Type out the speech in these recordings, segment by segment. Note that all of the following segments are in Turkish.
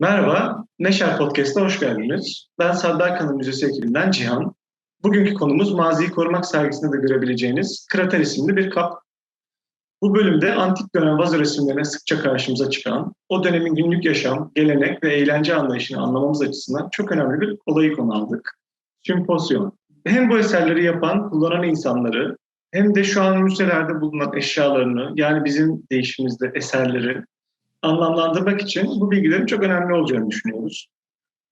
Merhaba, Neşer Podcast'a hoş geldiniz. Ben Saddar Kanı Müzesi ekibinden Cihan. Bugünkü konumuz Maziyi Korumak sergisinde de görebileceğiniz Krater isimli bir kap. Bu bölümde antik dönem vazo resimlerine sıkça karşımıza çıkan, o dönemin günlük yaşam, gelenek ve eğlence anlayışını anlamamız açısından çok önemli bir olayı konu aldık. Symposyon. Hem bu eserleri yapan, kullanan insanları, hem de şu an müzelerde bulunan eşyalarını, yani bizim değişimizde eserleri anlamlandırmak için bu bilgilerin çok önemli olacağını düşünüyoruz.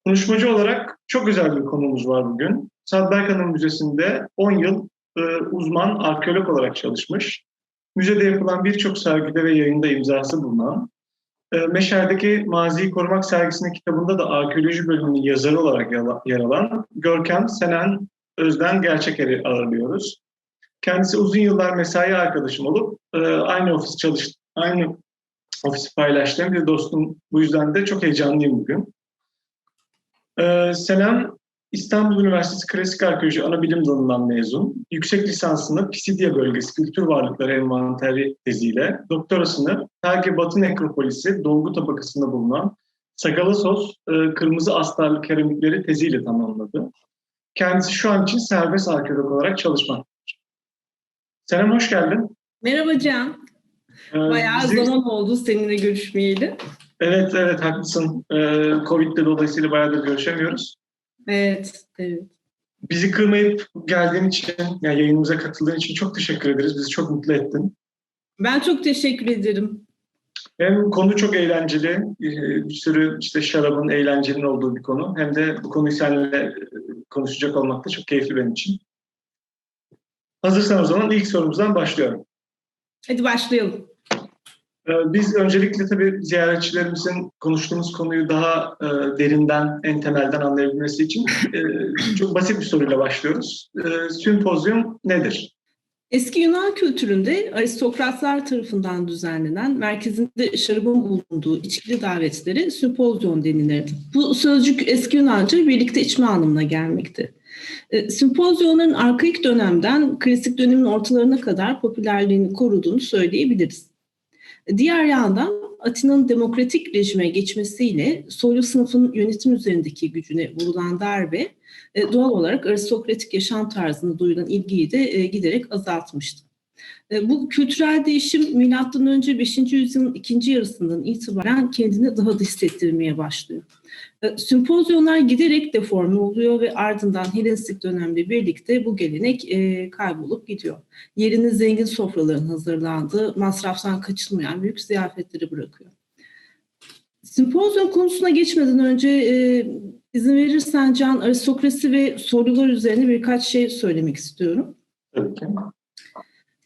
Konuşmacı olarak çok özel bir konumuz var bugün. Sad Berkan'ın Müzesi'nde 10 yıl e, uzman arkeolog olarak çalışmış. Müzede yapılan birçok sergide ve yayında imzası bulunan, e, Meşer'deki Maziyi Korumak sergisinin kitabında da arkeoloji bölümünün yazarı olarak yer alan Görkem Senen Özden Gerçeker'i ağırlıyoruz. Kendisi uzun yıllar mesai arkadaşım olup e, aynı ofis çalış aynı ofisi paylaştığım bir dostum. Bu yüzden de çok heyecanlıyım bugün. Ee, Selam İstanbul Üniversitesi Klasik Arkeoloji Anabilim Dalı'ndan mezun. Yüksek lisansını Pisidya Bölgesi Kültür Varlıkları Envanteri teziyle, doktorasını Terge Batı Nekropolisi dolgu tabakasında bulunan Sagalassos e, Kırmızı Astarlı Keramikleri teziyle tamamladı. Kendisi şu an için serbest arkeolog olarak çalışmaktadır. Selam, hoş geldin. Merhaba Can. Ee, Bayağı Bizi... zaman oldu seninle görüşmeyeli. Evet, evet haklısın. Ee, Covid'de dolayısıyla bayağıdır görüşemiyoruz. Evet, evet. Bizi kırmayıp geldiğin için, yani yayınımıza katıldığın için çok teşekkür ederiz. Bizi çok mutlu ettin. Ben çok teşekkür ederim. Hem konu çok eğlenceli, ee, bir sürü işte şarabın eğlencenin olduğu bir konu. Hem de bu konuyu seninle e, konuşacak olmak da çok keyifli benim için. Hazırsan o zaman ilk sorumuzdan başlıyorum. Hadi başlayalım. Ee, biz öncelikle tabii ziyaretçilerimizin konuştuğumuz konuyu daha e, derinden, en temelden anlayabilmesi için e, çok basit bir soruyla başlıyoruz. E, sümpozyum nedir? Eski Yunan kültüründe aristokratlar tarafından düzenlenen merkezinde şarabın bulunduğu içkili davetleri sümpozyon denilirdi. Bu sözcük eski Yunanca birlikte içme anlamına gelmekte. E, sempozyonların arkaik dönemden klasik dönemin ortalarına kadar popülerliğini koruduğunu söyleyebiliriz. Diğer yandan Atina'nın demokratik rejime geçmesiyle soylu sınıfın yönetim üzerindeki gücüne vurulan darbe e, doğal olarak aristokratik yaşam tarzına duyulan ilgiyi de e, giderek azaltmıştı. E, bu kültürel değişim milattan önce 5. yüzyılın ikinci yarısından itibaren kendini daha da hissettirmeye başlıyor. E, Sümpozyonlar giderek deforme oluyor ve ardından Helenistik dönemle birlikte bu gelenek e, kaybolup gidiyor. Yerini zengin sofraların hazırlandığı, masraftan kaçılmayan büyük ziyafetleri bırakıyor. Simpozyon konusuna geçmeden önce izin verirsen Can, aristokrasi ve sorular üzerine birkaç şey söylemek istiyorum. Tabii ki.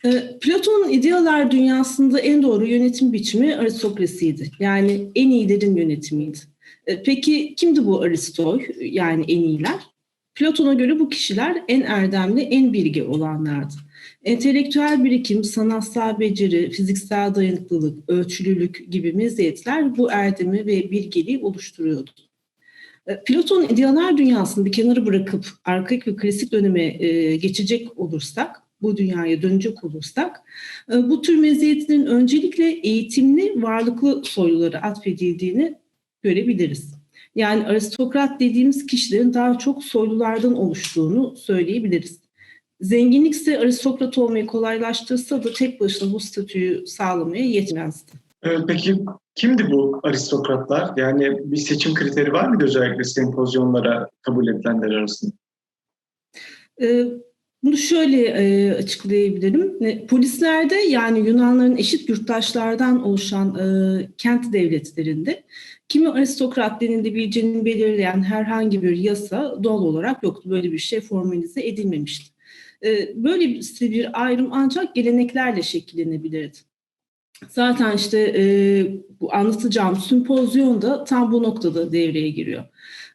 Ee, Platon'un idealar dünyasında en doğru yönetim biçimi aristokrasiydi. Yani en iyilerin yönetimiydi. Ee, peki kimdi bu aristoy yani en iyiler? Platon'a göre bu kişiler en erdemli, en bilgi olanlardı. Entelektüel birikim, sanatsal beceri, fiziksel dayanıklılık, ölçülülük gibi meziyetler bu erdemi ve bilgeliği oluşturuyordu. Ee, Platon idealar dünyasını bir kenara bırakıp arkaik ve klasik döneme e, geçecek olursak, bu dünyaya dönecek olursak e, bu tür meziyetlerin öncelikle eğitimli varlıklı soylulara atfedildiğini görebiliriz. Yani aristokrat dediğimiz kişilerin daha çok soylulardan oluştuğunu söyleyebiliriz. Zenginlik ise aristokrat olmayı kolaylaştırsa da tek başına bu statüyü sağlamaya yetmezdi. Peki kimdi bu aristokratlar? Yani bir seçim kriteri var mıydı özellikle sempozyonlara kabul edilenler arasında? Bunu şöyle e, açıklayabilirim. E, polislerde yani Yunanların eşit yurttaşlardan oluşan e, kent devletlerinde kimi aristokrat denilebileceğini belirleyen herhangi bir yasa doğal olarak yoktu. Böyle bir şey formalize edilmemişti. E, böyle bir ayrım ancak geleneklerle şekillenebilirdi. Zaten işte e, bu anlatacağım sümpozyon da tam bu noktada devreye giriyor.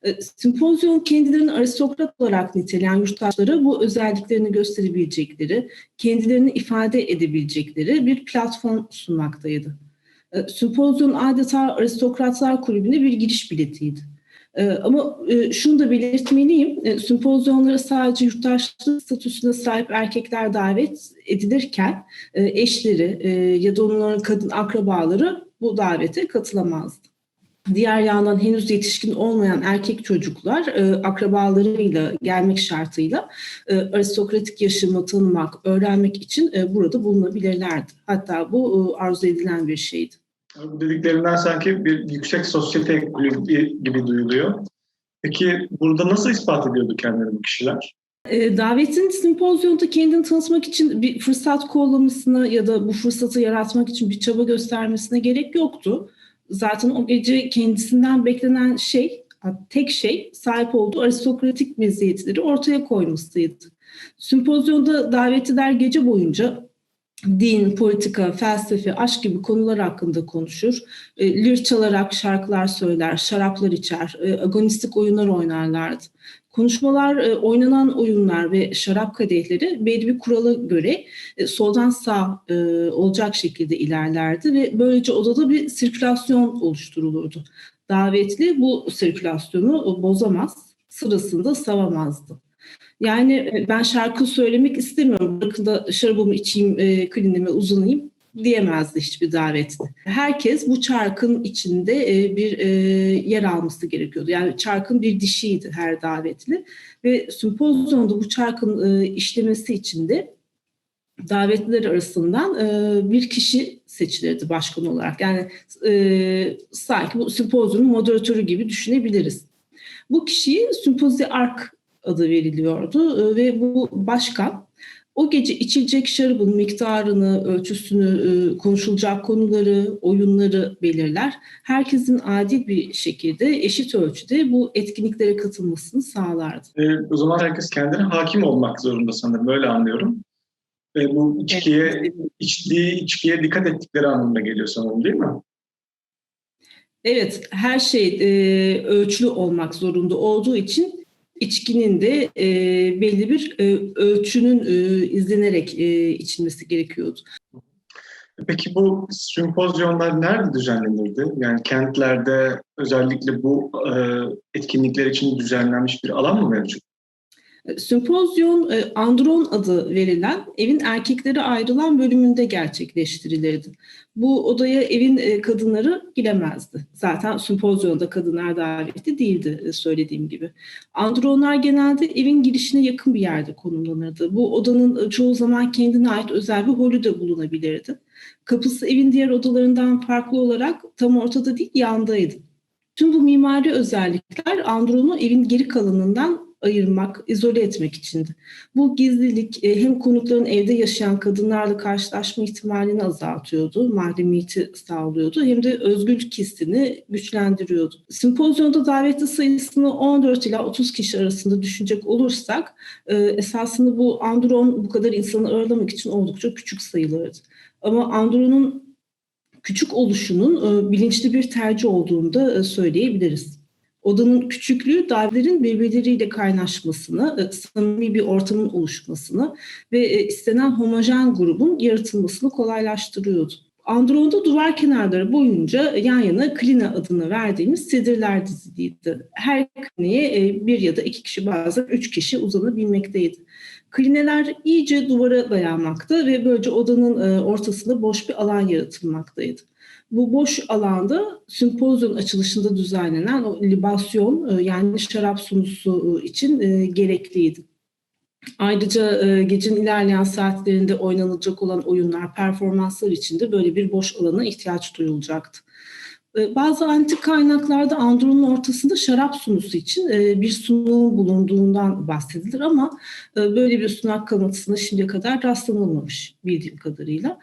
E, Simpozyon kendilerini aristokrat olarak niteleyen yurttaşlara bu özelliklerini gösterebilecekleri, kendilerini ifade edebilecekleri bir platform sunmaktaydı. E, Simpozyon adeta aristokratlar kulübüne bir giriş biletiydi. E, ama şunu da belirtmeliyim, simpozyonlara sadece yurttaşlık statüsüne sahip erkekler davet edilirken eşleri ya da onların kadın akrabaları bu davete katılamazdı. Diğer yandan henüz yetişkin olmayan erkek çocuklar e, akrabalarıyla gelmek şartıyla e, aristokratik yaşamı tanımak, öğrenmek için e, burada bulunabilirlerdi. Hatta bu e, arzu edilen bir şeydi. Bu dediklerinden sanki bir yüksek sosyete kulübü gibi duyuluyor. Peki burada nasıl ispat ediyordu kendileri bu kişiler? E, davetin sempozyonda kendini tanıtmak için bir fırsat kollamasına ya da bu fırsatı yaratmak için bir çaba göstermesine gerek yoktu. Zaten o gece kendisinden beklenen şey, tek şey sahip olduğu aristokratik meziyetleri ortaya koymasıydı. Sempozyonda davetliler gece boyunca din, politika, felsefe, aşk gibi konular hakkında konuşur. E, lir çalarak şarkılar söyler, şaraplar içer, e, agonistik oyunlar oynarlardı. Konuşmalar, e, oynanan oyunlar ve şarap kadehleri belli bir kurala göre e, soldan sağ e, olacak şekilde ilerlerdi ve böylece odada bir sirkülasyon oluşturulurdu. Davetli bu sirkülasyonu bozamaz, sırasında savamazdı. Yani e, ben şarkı söylemek istemiyorum, bırakın da şarabımı içeyim, e, klinime uzanayım diyemezdi hiçbir davetli. Herkes bu çarkın içinde e, bir e, yer alması gerekiyordu. Yani çarkın bir dişiydi her davetli ve sempozyonda bu çarkın işlemesi için de davetliler arasından bir kişi seçilirdi başkan olarak. Yani sanki bu sempozyumun moderatörü gibi düşünebiliriz. Bu kişiyi sempozi ark adı veriliyordu e, ve bu başkan o gece içilecek şarabın miktarını, ölçüsünü, konuşulacak konuları, oyunları belirler. Herkesin adil bir şekilde, eşit ölçüde bu etkinliklere katılmasını sağlardı. E, o zaman herkes kendine hakim olmak zorunda sanırım, böyle anlıyorum. E, bu içkiye, içtiği içkiye dikkat ettikleri anlamına geliyor sanırım değil mi? Evet, her şey e, ölçülü olmak zorunda olduğu için içkinin de e, belli bir e, ölçünün e, izlenerek e, içilmesi gerekiyordu. Peki bu sempozyonlar nerede düzenlenirdi? Yani kentlerde özellikle bu e, etkinlikler için düzenlenmiş bir alan mı mevcut? Sempozyon e, Andron adı verilen evin erkeklere ayrılan bölümünde gerçekleştirilirdi. Bu odaya evin e, kadınları giremezdi. Zaten sempozyonda kadınlar davetli değildi e, söylediğim gibi. Andronlar genelde evin girişine yakın bir yerde konumlanırdı. Bu odanın çoğu zaman kendine ait özel bir holü de bulunabilirdi. Kapısı evin diğer odalarından farklı olarak tam ortada değil yandaydı. Tüm bu mimari özellikler Andron'u evin geri kalanından ayırmak, izole etmek içindi. Bu gizlilik e, hem konukların evde yaşayan kadınlarla karşılaşma ihtimalini azaltıyordu, mahremiyeti sağlıyordu hem de özgürlük hissini güçlendiriyordu. Sempozyonda davetli sayısını 14 ila 30 kişi arasında düşünecek olursak e, esasında bu Andron bu kadar insanı ağırlamak için oldukça küçük sayılırdı. Ama Andron'un küçük oluşunun e, bilinçli bir tercih olduğunu da söyleyebiliriz. Odanın küçüklüğü davetlerin birbirleriyle kaynaşmasını, samimi bir ortamın oluşmasını ve istenen homojen grubun yaratılmasını kolaylaştırıyordu. Andron'da duvar kenarları boyunca yan yana klina adını verdiğimiz sedirler diziliydi. Her klineye bir ya da iki kişi bazen üç kişi uzanabilmekteydi. Klineler iyice duvara dayanmakta ve böylece odanın ortasında boş bir alan yaratılmaktaydı. Bu boş alanda sempozyon açılışında düzenlenen o libasyon yani şarap sunusu için gerekliydi. Ayrıca gecenin ilerleyen saatlerinde oynanacak olan oyunlar, performanslar için de böyle bir boş alana ihtiyaç duyulacaktı. Bazı antik kaynaklarda Andron'un ortasında şarap sunusu için bir sunum bulunduğundan bahsedilir ama böyle bir sunak kalıntısına şimdiye kadar rastlanılmamış bildiğim kadarıyla.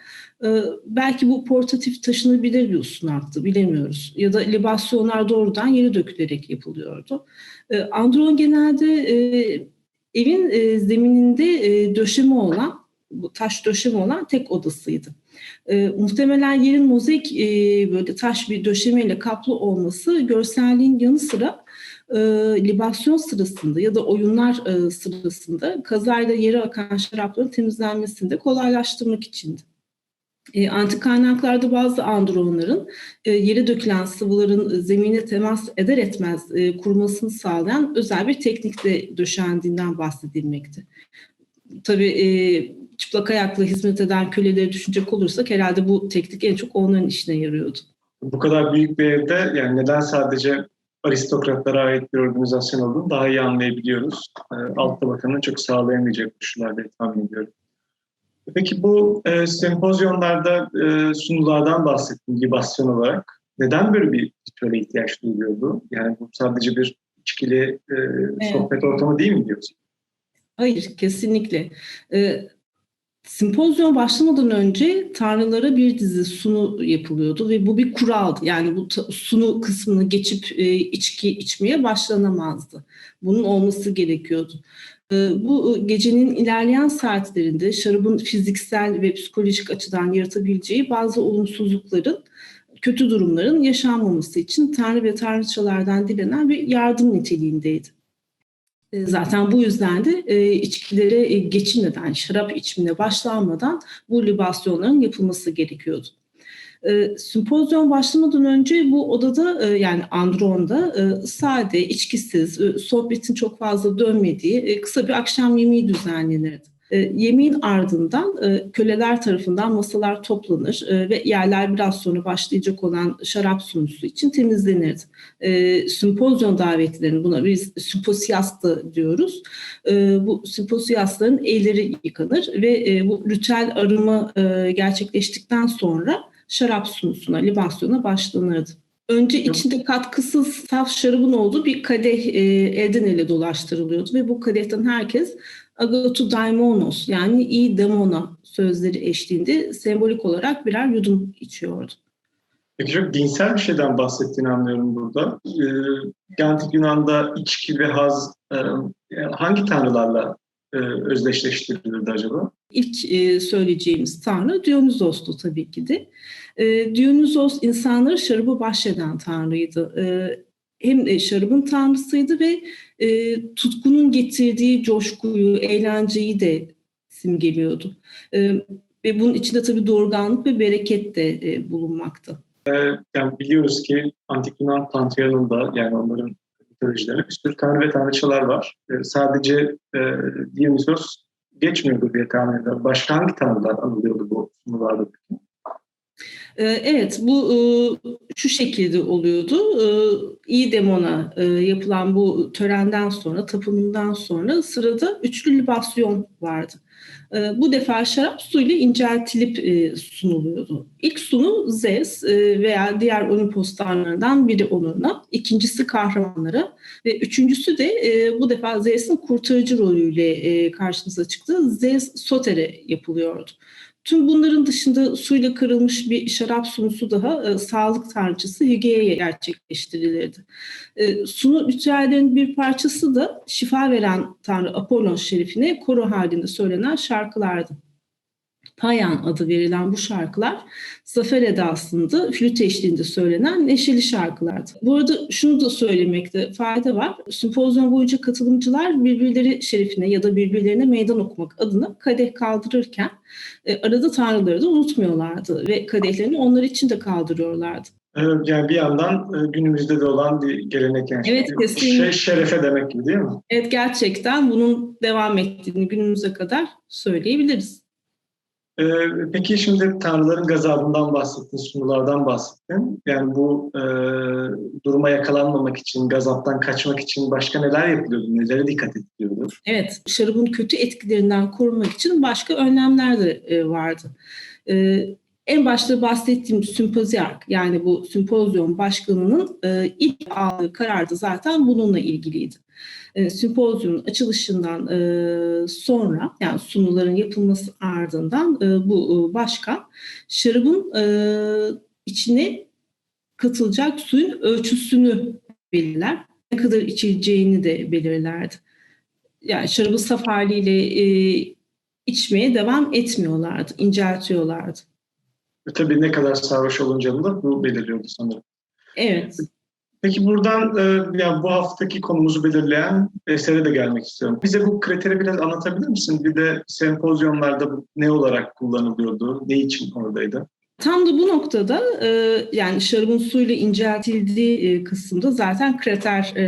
Belki bu portatif taşınabilir bir sunaktı bilemiyoruz. Ya da libasyonlar doğrudan yere dökülerek yapılıyordu. Andron genelde evin zemininde döşeme olan, bu taş döşeme olan tek odasıydı. E, muhtemelen yerin mozaik e, böyle taş bir döşemeyle kaplı olması görselliğin yanı sıra e, libasyon sırasında ya da oyunlar e, sırasında kazayla yere akan şarapların temizlenmesini de kolaylaştırmak içindi. E, antik kaynaklarda bazı andronların e, yere dökülen sıvıların zemine temas eder etmez e, kurumasını sağlayan özel bir teknikle döşendiğinden bahsedilmekte. Tabii e, çıplak ayakla hizmet eden köleleri düşünecek olursak herhalde bu teknik en çok onların işine yarıyordu. Bu kadar büyük bir evde yani neden sadece aristokratlara ait bir organizasyon olduğunu daha iyi anlayabiliyoruz. E, alt tabakanın çok sağlayamayacak koşullar diye tahmin ediyorum. Peki bu e, sempozyonlarda e, sunulardan bahsettim libasyon olarak. Neden böyle bir ritüele ihtiyaç duyuluyordu? Yani bu sadece bir içkili e, sohbet ortamı değil mi diyorsun? Hayır, kesinlikle. E, Simpozyon başlamadan önce tanrılara bir dizi sunu yapılıyordu ve bu bir kuraldı. Yani bu sunu kısmını geçip e, içki içmeye başlanamazdı. Bunun olması gerekiyordu. E, bu gecenin ilerleyen saatlerinde şarabın fiziksel ve psikolojik açıdan yaratabileceği bazı olumsuzlukların, kötü durumların yaşanmaması için tanrı ve tanrıçalardan dilenen bir yardım niteliğindeydi. E, zaten bu yüzden de e, içkilere geçilmeden, şarap içimine başlanmadan bu libasyonların yapılması gerekiyordu. E, Sümpozyon başlamadan önce bu odada yani Andron'da sade, içkisiz, sohbetin çok fazla dönmediği kısa bir akşam yemeği düzenlenirdi. E, yemeğin ardından e, köleler tarafından masalar toplanır e, ve yerler biraz sonra başlayacak olan şarap sunusu için temizlenirdi. E, sümpozyon davetlerinin buna biz sümposiyastı diyoruz. bu sümposiyastların elleri yıkanır ve bu ritüel arımı gerçekleştikten sonra şarap sunusuna, libasyona başlanırdı. Önce içinde katkısız saf şarabın olduğu bir kadeh e, elden ele dolaştırılıyordu ve bu kadehten herkes agatu daimonos yani iyi demona sözleri eşliğinde sembolik olarak birer yudum içiyordu. Peki çok dinsel bir şeyden bahsettiğini anlıyorum burada. Ee, Antik Yunan'da içki ve haz e, hangi tanrılarla e, özdeşleştirilirdi acaba? İlk e, söyleyeceğimiz tanrı Dionysos'tu tabii ki de. E, Dionysos insanları şarabı bahşeden tanrıydı. E, hem şarabın tanrısıydı ve e, tutkunun getirdiği coşkuyu, eğlenceyi de simgeliyordu. E, ve bunun içinde tabii doğurganlık ve bereket de e, bulunmakta. E, yani biliyoruz ki Antik Yunan Pantheon'unda yani onların mitolojilerinde bir sürü tanrı ve tanrıçalar var. E, sadece e, Dionysos geçmiyordu diye tahmin ediyorum. Başka hangi tanrılar anılıyordu bu sunularda? Evet, bu e, şu şekilde oluyordu. Ee, İyi Demon'a e, yapılan bu törenden sonra, tapınımdan sonra sırada üçlü libasyon vardı. Ee, bu defa şarap suyla inceltilip e, sunuluyordu. İlk sunu Zeus veya diğer Olimpos tanrılarından biri onuruna, ikincisi kahramanlara ve üçüncüsü de bu defa Zeus'un kurtarıcı rolüyle karşımıza çıktı. Zeus Soter'e yapılıyordu. Tüm bunların dışında suyla kırılmış bir şarap sunusu daha e, sağlık tanrıçası Hige'ye gerçekleştirilirdi. E, sunu ritüellerin bir parçası da şifa veren tanrı Apollon şerifine koro halinde söylenen şarkılardı. Payan adı verilen bu şarkılar zafer edasında flüt eşliğinde söylenen neşeli şarkılardı. Bu arada şunu da söylemekte fayda var. Sümpozyon boyunca katılımcılar birbirleri şerifine ya da birbirlerine meydan okumak adına kadeh kaldırırken e, arada tanrıları da unutmuyorlardı ve kadehlerini onlar için de kaldırıyorlardı. Evet, yani bir yandan e, günümüzde de olan bir gelenek yani. Evet kesinlikle. Şey, şerefe demek gibi değil mi? Evet gerçekten bunun devam ettiğini günümüze kadar söyleyebiliriz. Ee, peki şimdi tanrıların gazabından bahsettin, sunulardan bahsettin. Yani bu e, duruma yakalanmamak için, gazaptan kaçmak için başka neler yapılıyordu, nelere dikkat ediliyordu? Evet, şarabın kötü etkilerinden korumak için başka önlemler de e, vardı. E, en başta bahsettiğim sümpoziyark yani bu sümpozyon başkanının e, ilk aldığı karar da zaten bununla ilgiliydi e, sempozyumun açılışından e, sonra yani sunuların yapılması ardından e, bu e, başkan şarabın e, içine katılacak suyun ölçüsünü belirler. Ne kadar içileceğini de belirlerdi. Yani şarabı saf haliyle e, içmeye devam etmiyorlardı, inceltiyorlardı. E, tabii ne kadar sarhoş olunca da bu belirliyordu sanırım. Evet. Peki buradan e, yani bu haftaki konumuzu belirleyen esere de gelmek istiyorum. Bize bu kriteri biraz anlatabilir misin? Bir de sempozyonlarda bu ne olarak kullanılıyordu? Ne için oradaydı? Tam da bu noktada e, yani şarabın suyla inceltildiği e, kısımda zaten krater e,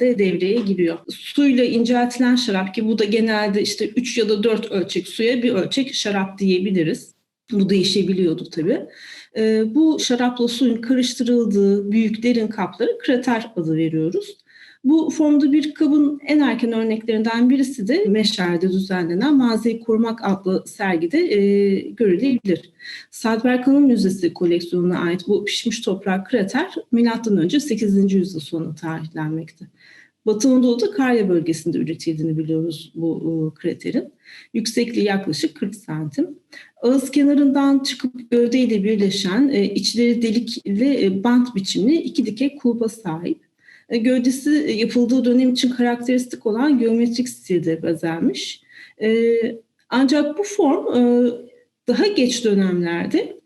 de devreye giriyor. Suyla inceltilen şarap ki bu da genelde işte 3 ya da 4 ölçek suya bir ölçek şarap diyebiliriz. Bu değişebiliyordu tabii. E, bu şarapla suyun karıştırıldığı büyük derin kaplara krater adı veriyoruz. Bu formda bir kabın en erken örneklerinden birisi de Meşer'de düzenlenen Maziyi Korumak adlı sergide e, görülebilir. Sadberk Hanım Müzesi koleksiyonuna ait bu pişmiş toprak krater M.Ö. 8. yüzyıl sonu tarihlenmekte. Batı Anadolu'da Karya bölgesinde üretildiğini biliyoruz bu e, kraterin. Yüksekliği yaklaşık 40 santim. Ağız kenarından çıkıp gövdeyle birleşen, e, içleri delikli e, bant biçimli iki dikey kulba sahip. E, gövdesi e, yapıldığı dönem için karakteristik olan geometrik stilde bezenmiş. Ancak bu form daha geç dönemlerde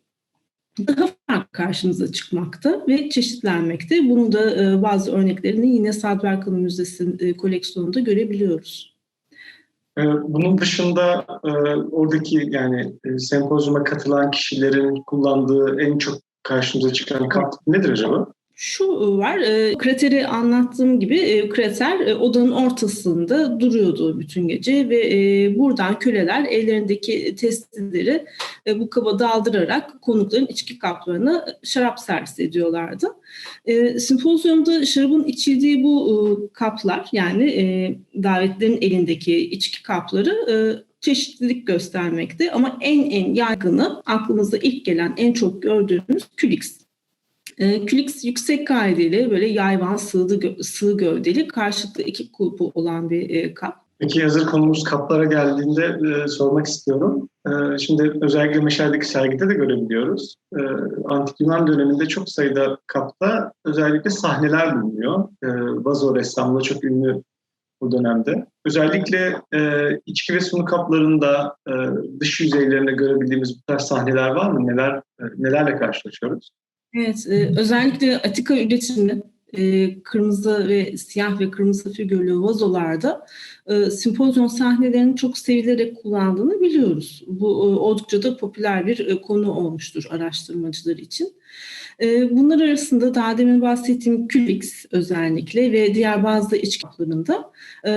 daha farklı karşımıza çıkmakta ve çeşitlenmekte. Bunu da bazı örneklerini yine Sadberk Hanım Müzesi'nin koleksiyonunda görebiliyoruz. Ee, Bunun dışında e, oradaki yani e, sempozyuma katılan kişilerin kullandığı en çok karşımıza çıkan kap nedir acaba? Şu var, e, krateri anlattığım gibi e, krater e, odanın ortasında duruyordu bütün gece ve e, buradan köleler ellerindeki testileri e, bu kaba daldırarak konukların içki kaplarına şarap servis ediyorlardı. E, sempozyumda şarabın içildiği bu e, kaplar yani e, davetlerin elindeki içki kapları e, çeşitlilik göstermekte ama en en yaygını aklımıza ilk gelen en çok gördüğümüz külix. E, külix yüksek kaideli böyle yayvan sığdı, sığ gövdeli karşılıklı iki kulpu olan bir e, kap. Peki hazır konumuz kaplara geldiğinde e, sormak istiyorum. E, şimdi özellikle Meşer'deki sergide de görebiliyoruz. E, Antik Yunan döneminde çok sayıda kapta özellikle sahneler bulunuyor. E, vazo ressamlığı çok ünlü bu dönemde. Özellikle e, içki ve sunu kaplarında e, dış yüzeylerinde görebildiğimiz bu tarz sahneler var mı? Neler e, nelerle karşılaşıyoruz? Evet, e, özellikle Atika üretimli e, kırmızı ve siyah ve kırmızı figürlü vazolarda e, simpozyon sahnelerini çok sevilerek kullandığını biliyoruz. Bu e, oldukça da popüler bir e, konu olmuştur araştırmacılar için. E, bunlar arasında daha demin bahsettiğim Külix özellikle ve diğer bazı iç kaplarında e,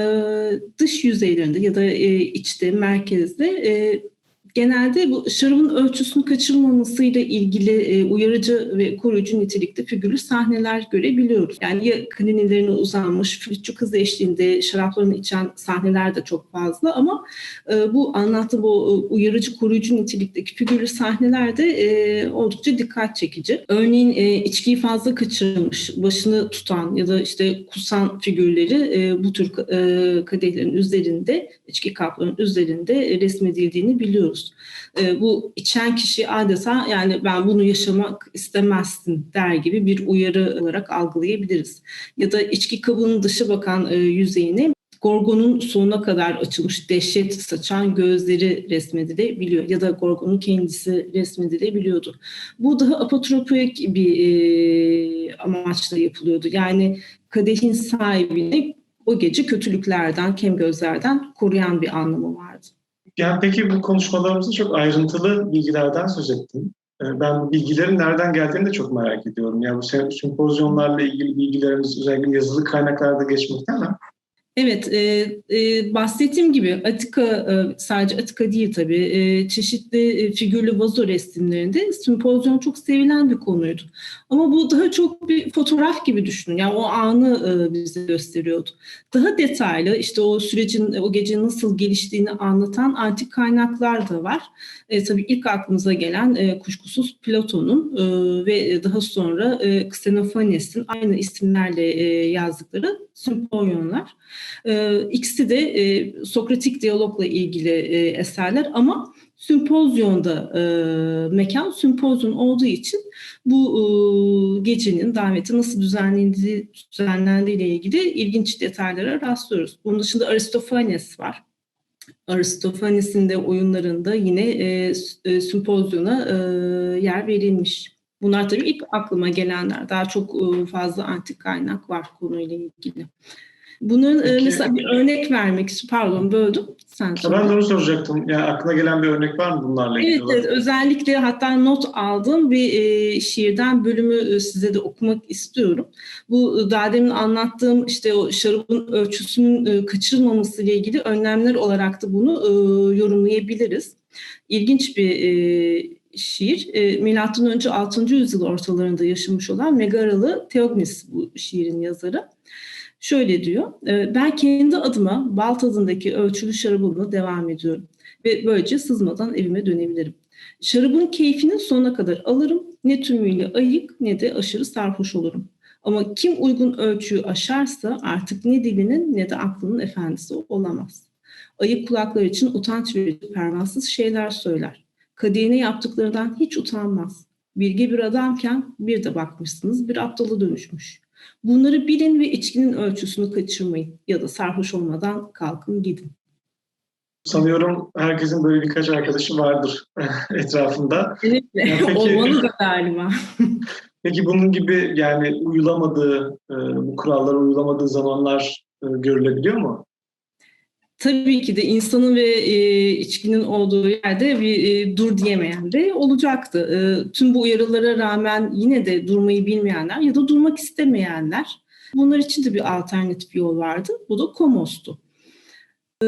dış yüzeylerinde ya da e, içte, merkezde e, genelde bu şarabın ölçüsünün kaçırılmamasıyla ilgili e, uyarıcı ve koruyucu nitelikte figürlü sahneler görebiliyoruz. Yani ya klinilerine uzanmış, flütçü kız eşliğinde şaraplarını içen sahneler de çok fazla ama e, bu anlattığım bu e, uyarıcı koruyucu nitelikteki figürlü sahneler de oldukça dikkat çekici. Örneğin içkiyi fazla kaçırmış, başını tutan ya da işte kusan figürleri bu tür kadehlerin üzerinde, içki kaplarının üzerinde resmedildiğini biliyoruz. E, bu içen kişi adeta yani ben bunu yaşamak istemezsin der gibi bir uyarı olarak algılayabiliriz. Ya da içki kabının dışı bakan e, yüzeyini Gorgon'un sonuna kadar açılmış dehşet saçan gözleri resmedilebiliyor ya da Gorgon'un kendisi resmedilebiliyordu. Bu daha apotropik bir e, amaçla yapılıyordu. Yani kadehin sahibini o gece kötülüklerden, kem gözlerden koruyan bir anlamı vardı. Yani peki bu konuşmalarımızda çok ayrıntılı bilgilerden söz ettin. Ee, Ben bu bilgilerin nereden geldiğini de çok merak ediyorum. Yani bu sem- sempozyonlarla ilgili bilgilerimiz özellikle yazılı kaynaklarda geçmekte mi? Evet, e, e, bahsettiğim gibi Atika, e, sadece Atika değil tabii, e, çeşitli e, figürlü vazo resimlerinde sempozyon çok sevilen bir konuydu. Ama bu daha çok bir fotoğraf gibi düşünün. Yani o anı e, bize gösteriyordu. Daha detaylı, işte o sürecin, o gece nasıl geliştiğini anlatan antik kaynaklar da var. E, tabii ilk aklımıza gelen e, kuşkusuz Platon'un e, ve daha sonra e, Xenophanes'in aynı isimlerle e, yazdıkları sempozyonlar. E, ikisi de e, Sokratik diyalogla ilgili e, eserler ama sempozyonda e, mekan sempozyon olduğu için bu gecenin daveti nasıl düzenlendiği, düzenlendiği ile ilgili ilginç detaylara rastlıyoruz. Bunun dışında Aristofanes var. Aristofanes'in de oyunlarında yine e, sempozyona e, yer verilmiş. Bunlar tabii ilk aklıma gelenler. Daha çok e, fazla antik kaynak var konuyla ilgili. Bunun e, Peki- mesela bir örnek vermek istiyorum. Pardon böldüm. Sen söyle. ben de onu soracaktım. Yani aklına gelen bir örnek var mı bunlarla ilgili? Evet, evet özellikle hatta not aldığım bir e, şiirden bölümü e, size de okumak istiyorum. Bu e, daha demin anlattığım işte o şarabın ölçüsünün e, kaçırılmaması ile ilgili önlemler olarak da bunu e, yorumlayabiliriz. İlginç bir e, şiir. E, Milattan önce 6. yüzyıl ortalarında yaşamış olan Megaralı Theognis bu şiirin yazarı. Şöyle diyor, e, ben kendi adıma bal tadındaki ölçülü şarabımla devam ediyorum ve böylece sızmadan evime dönebilirim. Şarabın keyfini sonuna kadar alırım, ne tümüyle ayık ne de aşırı sarhoş olurum. Ama kim uygun ölçüyü aşarsa artık ne dilinin ne de aklının efendisi olamaz. Ayık kulaklar için utanç verici pervasız şeyler söyler. Kadehine yaptıklarından hiç utanmaz. Bilge bir adamken bir de bakmışsınız bir aptala dönüşmüş. Bunları bilin ve içkinin ölçüsünü kaçırmayın ya da sarhoş olmadan kalkın gidin. Sanıyorum herkesin böyle birkaç arkadaşı vardır etrafında. Evet, peki- olmalı da galiba. Peki bunun gibi yani uyulamadığı, e, bu kurallara uyulamadığı zamanlar e, görülebiliyor mu? Tabii ki de insanın ve e, içkinin olduğu yerde bir e, dur diyemeyen de olacaktı. E, tüm bu uyarılara rağmen yine de durmayı bilmeyenler ya da durmak istemeyenler bunlar için de bir alternatif yol vardı. Bu da Komos'tu. E,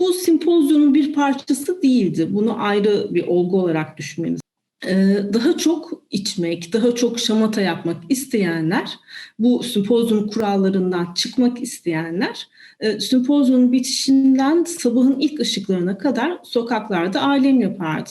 bu sempozyonun bir parçası değildi. Bunu ayrı bir olgu olarak düşünmemiz daha çok içmek, daha çok şamata yapmak isteyenler, bu sempozyum kurallarından çıkmak isteyenler, e, sempozyumun bitişinden sabahın ilk ışıklarına kadar sokaklarda alem yapardı.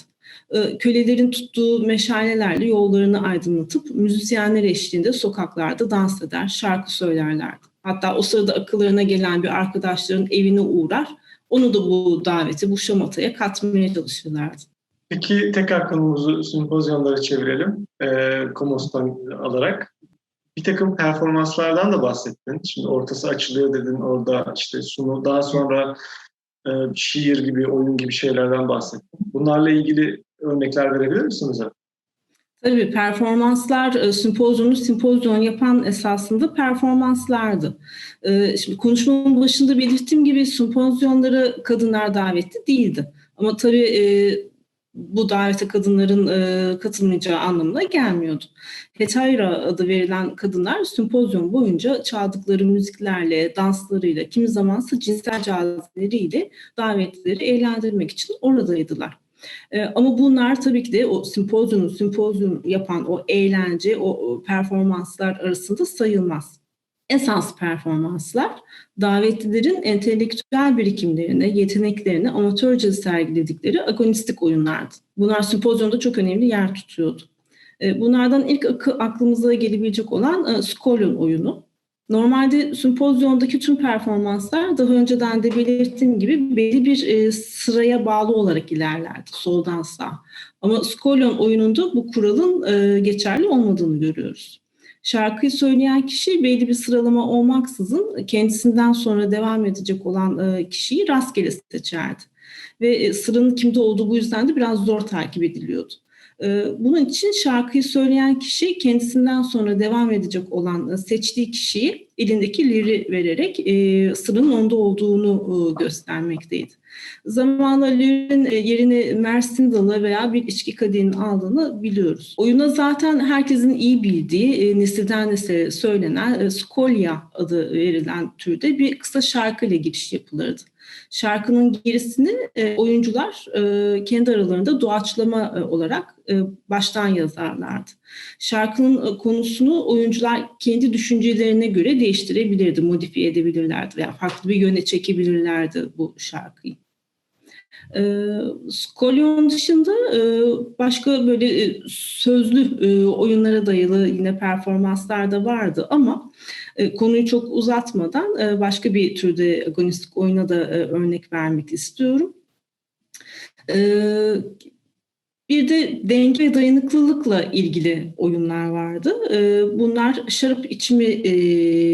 E, Kölelerin tuttuğu meşalelerle yollarını aydınlatıp müzisyenler eşliğinde sokaklarda dans eder, şarkı söylerlerdi. Hatta o sırada akıllarına gelen bir arkadaşların evine uğrar, onu da bu daveti, bu şamataya katmaya çalışırlardı. Peki tekrar konumuzu sempozyonlara çevirelim. E, Komos'tan alarak. Bir takım performanslardan da bahsettin. Şimdi ortası açılıyor dedin. Orada işte sunu daha sonra e, şiir gibi, oyun gibi şeylerden bahsettin. Bunlarla ilgili örnekler verebilir misiniz? Tabii performanslar, e, sempozyumu sempozyon yapan esasında performanslardı. E, Şimdi konuşmamın başında belirttiğim gibi sempozyonlara kadınlar davetli değildi. Ama tabii e, bu davete kadınların e, katılmayacağı anlamına gelmiyordu. Hetayra adı verilen kadınlar sempozyon boyunca çaldıkları müziklerle, danslarıyla, kimi zamansa cinsel caziveleriyle davetlileri eğlendirmek için oradaydılar. Ee, ama bunlar tabii ki de o sempozyumu sempozyum yapan o eğlence, o performanslar arasında sayılmaz. Esas performanslar davetlilerin entelektüel birikimlerine, yeteneklerine amatörce sergiledikleri agonistik oyunlardı. Bunlar sempozyonda çok önemli yer tutuyordu. Ee, Bunlardan ilk aklımıza gelebilecek olan e, Skolon oyunu. Normalde sempozyondaki tüm performanslar daha önceden de belirttiğim gibi belli bir e, sıraya bağlı olarak ilerlerdi soldan sağa. Ama Skolon oyununda bu kuralın e, geçerli olmadığını görüyoruz. Şarkıyı söyleyen kişi belli bir sıralama olmaksızın kendisinden sonra devam edecek olan e, kişiyi rastgele seçerdi. Ve e, sıranın kimde olduğu bu yüzden de biraz zor takip ediliyordu. Ee, Bunun için şarkıyı söyleyen kişi kendisinden sonra devam edecek olan e, seçtiği kişiyi elindeki liri vererek e, sırrın onda olduğunu e, göstermekteydi. Zamanla lirin yerini Mersin dalı veya bir içki kadehinin aldığını biliyoruz. Oyuna zaten herkesin iyi bildiği, nesilden nesile söylenen Skolya adı verilen türde bir kısa şarkıyla giriş yapılırdı. Şarkının gerisini e, oyuncular e, kendi aralarında doğaçlama e, olarak e, baştan yazarlardı. Şarkının e, konusunu oyuncular kendi düşüncelerine göre değiştirebilirdi, modifiye edebilirlerdi veya farklı bir yöne çekebilirlerdi bu şarkıyı. E, Skolyon dışında e, başka böyle e, sözlü e, oyunlara dayalı yine performanslar da vardı ama konuyu çok uzatmadan e, başka bir türde agonistik oyuna da e, örnek vermek istiyorum. E, bir de denge ve dayanıklılıkla ilgili oyunlar vardı. E, bunlar şarap içimi e,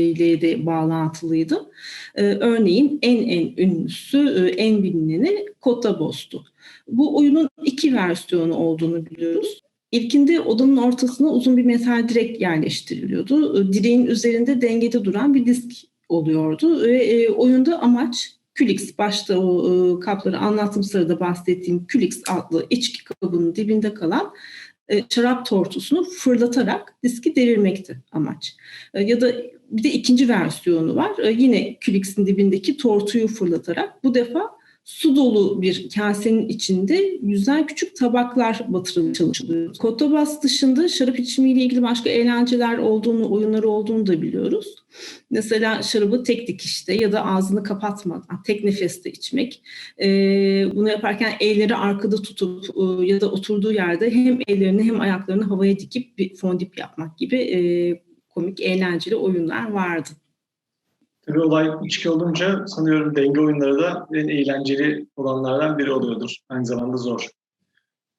ile de bağlantılıydı. E, örneğin en en ünlüsü, e, en bilineni Kotabos'tu. Bu oyunun iki versiyonu olduğunu biliyoruz. İlkinde odanın ortasına uzun bir metal direk yerleştiriliyordu. Direğin üzerinde dengede duran bir disk oluyordu ve e, oyunda amaç Külix başta o e, kapları anlattığım sırada bahsettiğim Külix adlı içki kabının dibinde kalan e, şarap tortusunu fırlatarak diski devirmekti amaç. E, ya da bir de ikinci versiyonu var. Yine Külix'in dibindeki tortuyu fırlatarak bu defa su dolu bir kasenin içinde yüzden küçük tabaklar batırılmaya çalışılıyor. Kotobas dışında şarap içimiyle ilgili başka eğlenceler olduğunu, oyunları olduğunu da biliyoruz. Mesela şarabı tek dikişte ya da ağzını kapatmadan tek nefeste içmek. Ee, bunu yaparken elleri arkada tutup e, ya da oturduğu yerde hem ellerini hem ayaklarını havaya dikip bir fondip yapmak gibi e, komik, eğlenceli oyunlar vardı. Tabii olay içki olunca sanıyorum denge oyunları da en eğlenceli olanlardan biri oluyordur. Aynı zamanda zor.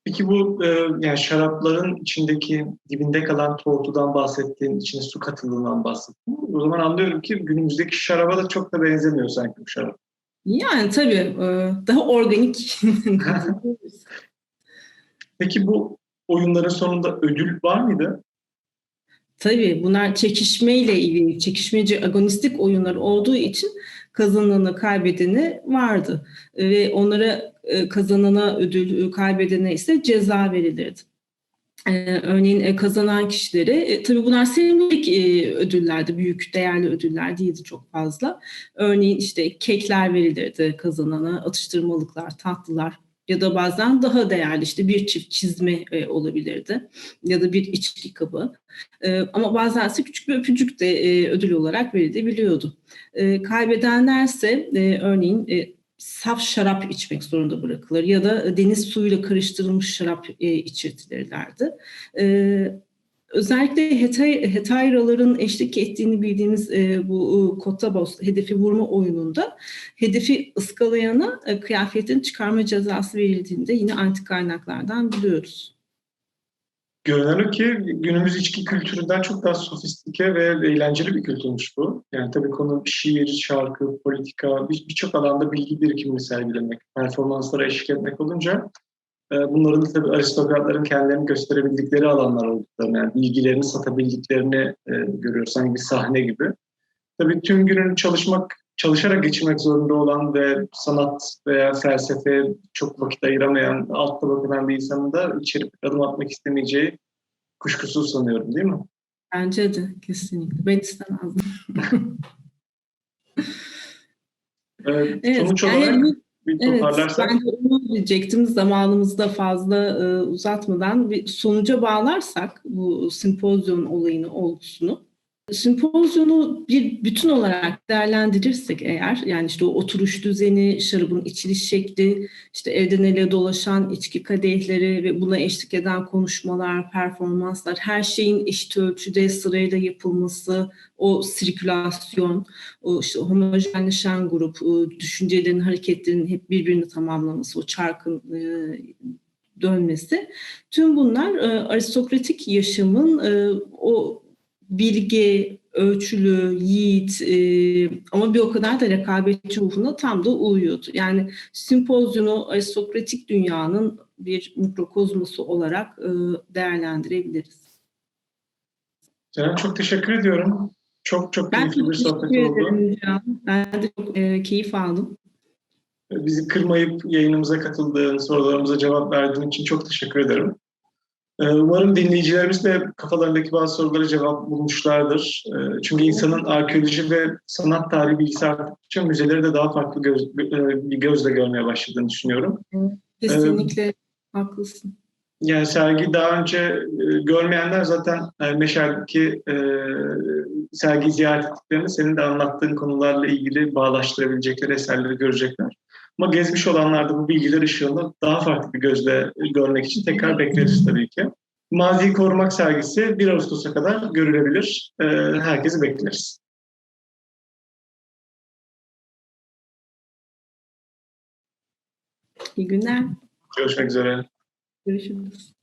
Peki bu e, yani şarapların içindeki dibinde kalan tortudan bahsettiğin, içine su katıldığından bahsettin. O zaman anlıyorum ki günümüzdeki şaraba da çok da benzemiyor sanki bu şarap. Yani tabii e, daha organik. Peki bu oyunların sonunda ödül var mıydı? Tabii bunlar çekişmeyle ilgili, çekişmeci agonistik oyunlar olduğu için kazananı kaybedeni vardı. Ve onlara e, kazanana ödül, kaybedene ise ceza verilirdi. Ee, örneğin e, kazanan kişilere, e, tabii bunlar sembolik e, ödüllerdi, büyük değerli ödüller değildi çok fazla. Örneğin işte kekler verilirdi kazanana, atıştırmalıklar, tatlılar ya da bazen daha değerli işte bir çift çizme e, olabilirdi ya da bir içki kabı. E, ama bazen ise küçük bir öpücük de e, ödül olarak verilebiliyordu. E, kaybedenlerse e, örneğin e, saf şarap içmek zorunda bırakılır ya da deniz suyuyla karıştırılmış şarap e, içirtilirlerdi. E, özellikle hetay, hetayraların eşlik ettiğini bildiğimiz e, bu e, Kotabos hedefi vurma oyununda hedefi ıskalayana e, kıyafetin çıkarma cezası verildiğinde yine antik kaynaklardan biliyoruz. Görünen ki günümüz içki kültüründen çok daha sofistike ve eğlenceli bir kültürmüş bu. Yani tabii konu şiir, şarkı, politika, birçok bir alanda bilgi birikimini sergilemek, performanslara eşlik etmek olunca bunların da tabii aristokratların kendilerini gösterebildikleri alanlar olduklarını, yani bilgilerini satabildiklerini e, görüyoruz sanki bir sahne gibi. Tabii tüm gününü çalışmak, çalışarak geçirmek zorunda olan ve sanat veya felsefe çok vakit ayıramayan, alt tabakadan bir insanın da içeri adım atmak istemeyeceği kuşkusuz sanıyorum değil mi? Bence de kesinlikle. Ben istemezdim. evet, sonuç olarak yani, bir toparlarsak. Evet, ben onu diyecektim. Zamanımızda fazla e, uzatmadan bir sonuca bağlarsak bu simpozyon olayını, olgusunu. Sempozyonu bir bütün olarak değerlendirirsek eğer, yani işte o oturuş düzeni, şarabın içiliş şekli, işte evden ele dolaşan içki kadehleri ve buna eşlik eden konuşmalar, performanslar, her şeyin eşit ölçüde sırayla yapılması, o sirkülasyon, o işte homojenleşen grup, düşüncelerin, hareketlerin hep birbirini tamamlaması, o çarkın dönmesi. Tüm bunlar aristokratik yaşamın o bilgi, ölçülü, yiğit e, ama bir o kadar da rekabetçi ruhuna tam da uyuyordu. Yani simpozyonu aristokratik dünyanın bir mikrokozmosu olarak e, değerlendirebiliriz. Canan çok teşekkür ediyorum. Çok çok ben keyifli bir sohbet oldu. Can. Ben de çok e, keyif aldım. Bizi kırmayıp yayınımıza katıldığın, sorularımıza cevap verdiğin için çok teşekkür ederim. Umarım dinleyicilerimiz de kafalarındaki bazı sorulara cevap bulmuşlardır. Çünkü insanın arkeoloji ve sanat tarihi bilgisi arttıkça müzeleri de daha farklı göz, bir gözle görmeye başladığını düşünüyorum. Kesinlikle ee, haklısın. Yani sergi daha önce görmeyenler zaten yani Meşer'deki e, sergi ziyaret ettiklerini senin de anlattığın konularla ilgili bağlaştırabilecekleri eserleri görecekler. Ama gezmiş olanlar da bu bilgiler ışığında daha farklı bir gözle görmek için tekrar bekleriz tabii ki. Maziyi Korumak sergisi 1 Ağustos'a kadar görülebilir. Herkesi bekleriz. İyi günler. Görüşmek üzere. Görüşürüz.